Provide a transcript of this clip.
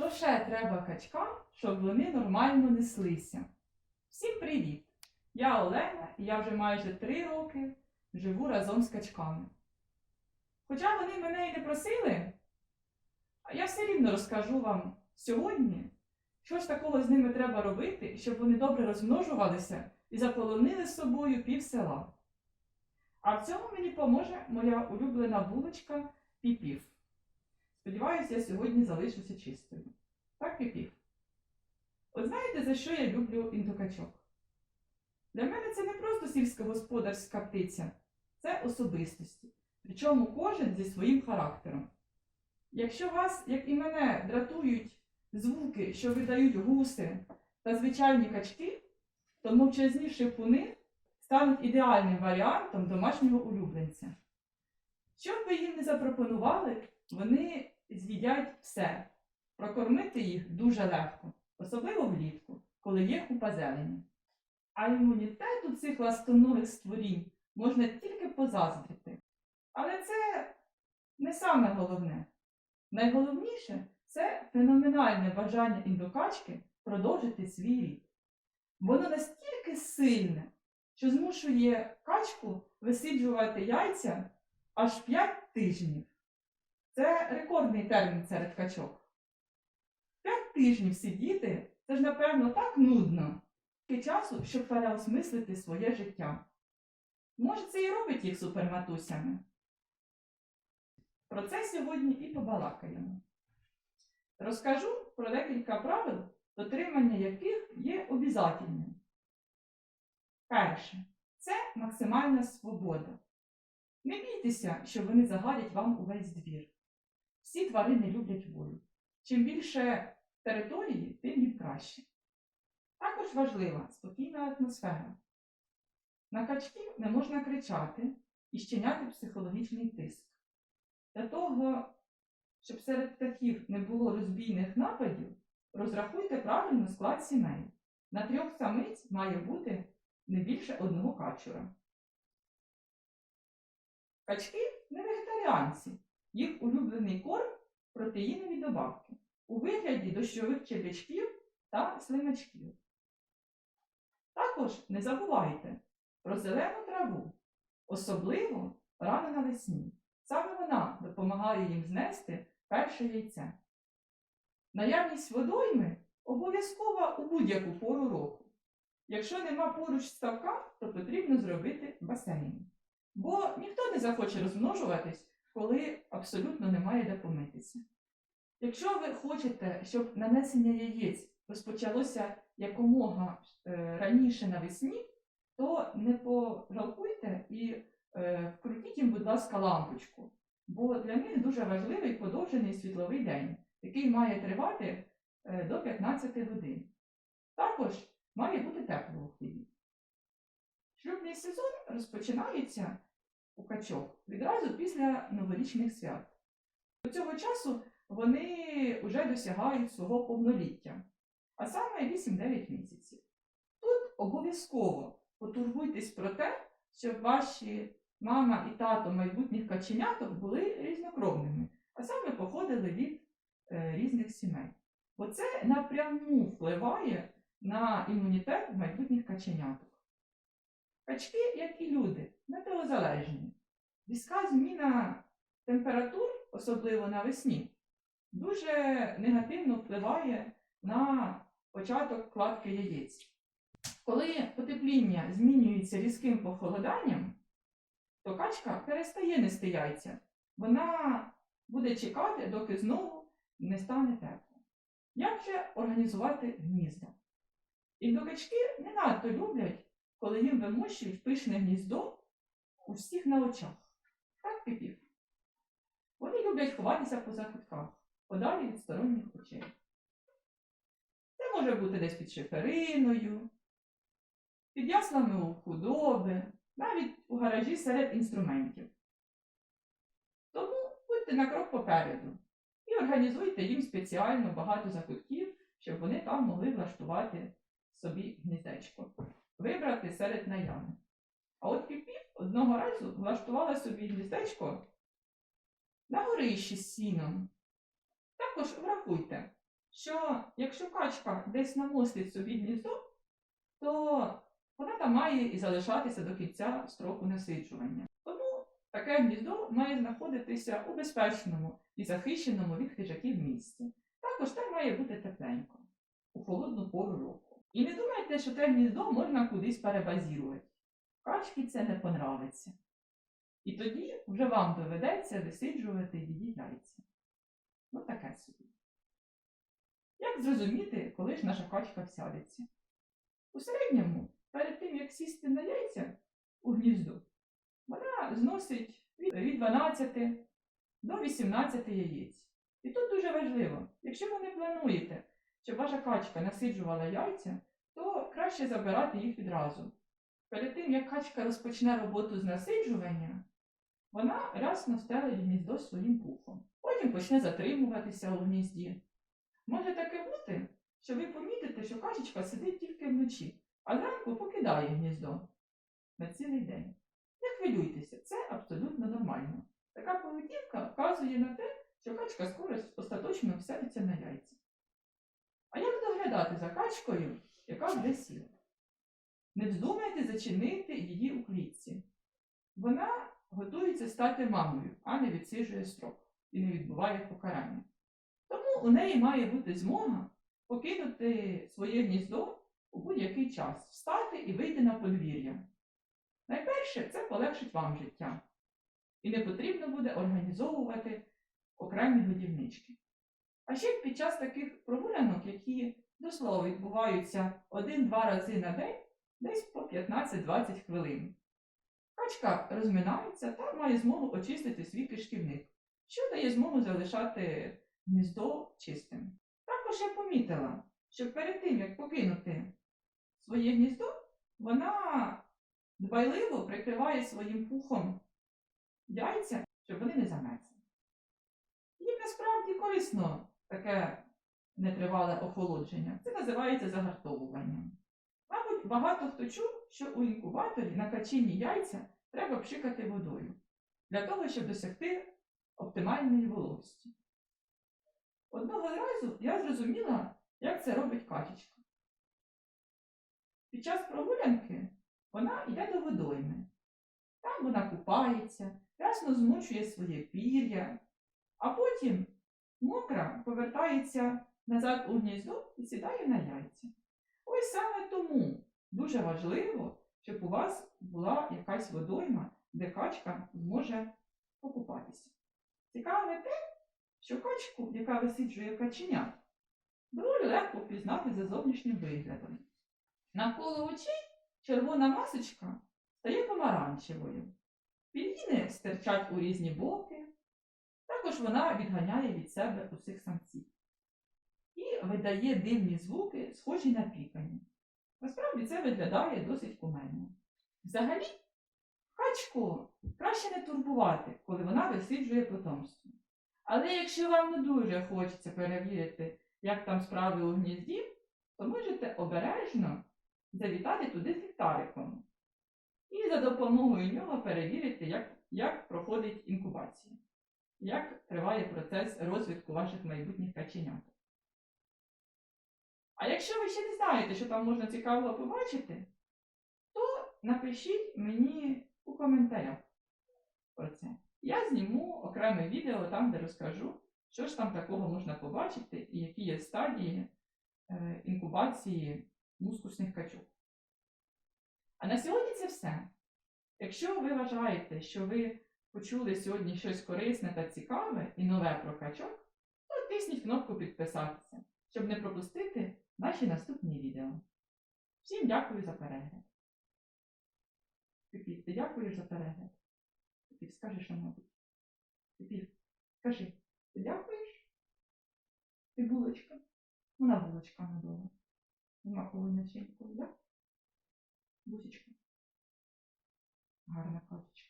Що ще треба качкам, щоб вони нормально неслися? Всім привіт! Я Олена, і я вже майже три роки живу разом з качками. Хоча вони мене і не просили, я все рівно розкажу вам сьогодні, що ж такого з ними треба робити, щоб вони добре розмножувалися і заполонили з собою пів села. А в цьому мені поможе моя улюблена булочка піпів. Сподіваюся, я сьогодні залишуся чистою. Так, піпів? От знаєте, за що я люблю індукачок? Для мене це не просто сільськогосподарська птиця, це особистості. Причому кожен зі своїм характером. Якщо вас, як і мене, дратують звуки, що видають гуси та звичайні качки, то мовчазні шипуни стануть ідеальним варіантом домашнього улюбленця. Що б ви їм не запропонували, вони з'їдять все. Прокормити їх дуже легко, особливо влітку, коли є купа зелені. А імунітет у цих ластоногих створінь можна тільки позаздрити. Але це не саме головне. Найголовніше це феноменальне бажання індокачки продовжити свій рід. Воно настільки сильне, що змушує качку висиджувати яйця аж 5 тижнів. Це рекордний термін серед качок. 5 тижнів сидіти це ж, напевно, так нудно. Тільки часу, щоб переосмислити своє життя. Може, це і робить їх суперматусями. Про це сьогодні і побалакаємо. Розкажу про декілька правил, дотримання яких є обов'язательним. Перше це максимальна свобода. Не бійтеся, що вони загадять вам увесь двір. Всі тварини люблять волю. Чим більше території, тим їм краще. Також важлива спокійна атмосфера. На качків не можна кричати і щиняти психологічний тиск. Для того, щоб серед птахів не було розбійних нападів, розрахуйте правильно склад сімей. На трьох самиць має бути не більше одного качура. Качки не вегетаріанці. Їх улюблений корм протеїнові добавки у вигляді дощових черв'ячків та слимачків. Також не забувайте про зелену траву, особливо рано навесні. Саме вона допомагає їм знести перше яйце. Наявність водойми обов'язкова у будь-яку пору року. Якщо нема поруч ставка, то потрібно зробити басейн. Бо ніхто не захоче розмножуватись, коли абсолютно немає де помитися. Якщо ви хочете, щоб нанесення яєць розпочалося якомога е, раніше навесні, то не пожалкуйте і е, вкрутіть їм, будь ласка, лампочку. Бо для них дуже важливий подовжений світловий день, який має тривати е, до 15 годин. Також має бути тепло у хліві. Шлюбний сезон розпочинається у качок відразу після новорічних свят. До цього часу вони вже досягають свого повноліття, а саме 8-9 місяців. Тут обов'язково потурбуйтесь про те, щоб ваші мама і тато майбутніх каченяток були різнокровними, а саме походили від е, різних сімей. Бо це напряму впливає на імунітет майбутніх каченяток. Качки, як і люди, метеозалежні. Різка зміна температур, особливо навесні, дуже негативно впливає на початок кладки яєць. Коли потепління змінюється різким похолоданням, то качка перестає нести яйця. Вона буде чекати, доки знову не стане тепло. Як же організувати гнізда? Індокачки не надто люблять, коли їм вимощують пишне гніздо у всіх на очах. Так. Вони люблять ховатися по закутках, подалі від сторонніх очей. Це може бути десь під шифериною, під яслами у худоби, навіть у гаражі серед інструментів. Тому будьте на крок попереду і організуйте їм спеціально багато закутків, щоб вони там могли влаштувати собі гніздечко, вибрати серед наявних. Одного разу влаштувала собі гніздечко на горищі з сіном. Також врахуйте, що якщо качка десь намостить собі гніздо, то вона там має і залишатися до кінця строку насиджування. Тому таке гніздо має знаходитися у безпечному і захищеному від хижаків місці. Також там має бути тепленько у холодну пору року. І не думайте, що те гніздо можна кудись перебазірувати. Качці це не понравиться. І тоді вже вам доведеться висиджувати її яйця. Ну таке собі. Як зрозуміти, коли ж наша качка всядеться? У середньому, перед тим, як сісти на яйця у гніздо, вона зносить від 12 до 18 яєць. І тут дуже важливо, якщо ви не плануєте, щоб ваша качка насиджувала яйця, то краще забирати їх відразу. Перед тим, як качка розпочне роботу з насиджування, вона рясно стелить гніздо своїм пухом. Потім почне затримуватися у гнізді. Може таке бути, що ви помітите, що качечка сидить тільки вночі, а зранку покидає гніздо на цілий день. Не хвилюйтеся, це абсолютно нормально. Така поведінка вказує на те, що качка скоро остаточно всядеться на яйця. А як доглядати за качкою, яка вже сіла? Не вздумайте зачинити її у клітці. Вона готується стати мамою, а не відсиджує строк і не відбуває покарання. Тому у неї має бути змога покинути своє гніздо у будь-який час, встати і вийти на подвір'я. Найперше, це полегшить вам життя. І не потрібно буде організовувати окремі годівнички. А ще під час таких прогулянок, які до слова відбуваються один-два рази на день, десь по 15-20 хвилин. Качка розминається та має змогу очистити свій кишківник, що дає змогу залишати гніздо чистим. Також я помітила, що перед тим, як покинути своє гніздо, вона дбайливо прикриває своїм пухом яйця, щоб вони не замерзли. Їм насправді корисно таке нетривале охолодження. Це називається загартовуванням. Багато хто чув, що у інкубаторі на качині яйця треба пшикати водою для того, щоб досягти оптимальної вологості. Одного разу я зрозуміла, як це робить качечка. Під час прогулянки вона йде до водойми. Там вона купається, ясно змочує своє пір'я, а потім мокра повертається назад у гніздо і сідає на яйця. Ось саме тому дуже важливо, щоб у вас була якась водойма, де качка зможе покупатися. Цікаве те, що качку, яка висиджує каченя, доволі легко впізнати за зовнішнім виглядом. Навколо очей червона масочка стає помаранчевою. Пільїни стирчать у різні боки. Також вона відганяє від себе усіх самців і видає дивні звуки, схожі на пікані. Насправді це виглядає досить куменно. Взагалі, качку краще не турбувати, коли вона висиджує потомство. Але якщо вам не дуже хочеться перевірити, як там справи у гнізді, то можете обережно завітати туди з ліхтариком і за допомогою нього перевірити, як, як проходить інкубація, як триває процес розвитку ваших майбутніх каченят. А якщо ви ще не знаєте, що там можна цікавого побачити, то напишіть мені у коментарях про це. Я зніму окреме відео там, де розкажу, що ж там такого можна побачити і які є стадії е, інкубації мускусних качок. А на сьогодні це все. Якщо ви вважаєте, що ви почули сьогодні щось корисне та цікаве і нове про качок, то тисніть кнопку підписатися, щоб не пропустити наші наступні відео. Всім дякую за перегляд. Піпів, ти дякуєш за перегляд? Піпів, скажи, що мабуть. Піпів, скажи, ти дякуєш? Ти булочка? Вона булочка надовго. Маковою начинкою, так? Бусечка. Гарна качечка.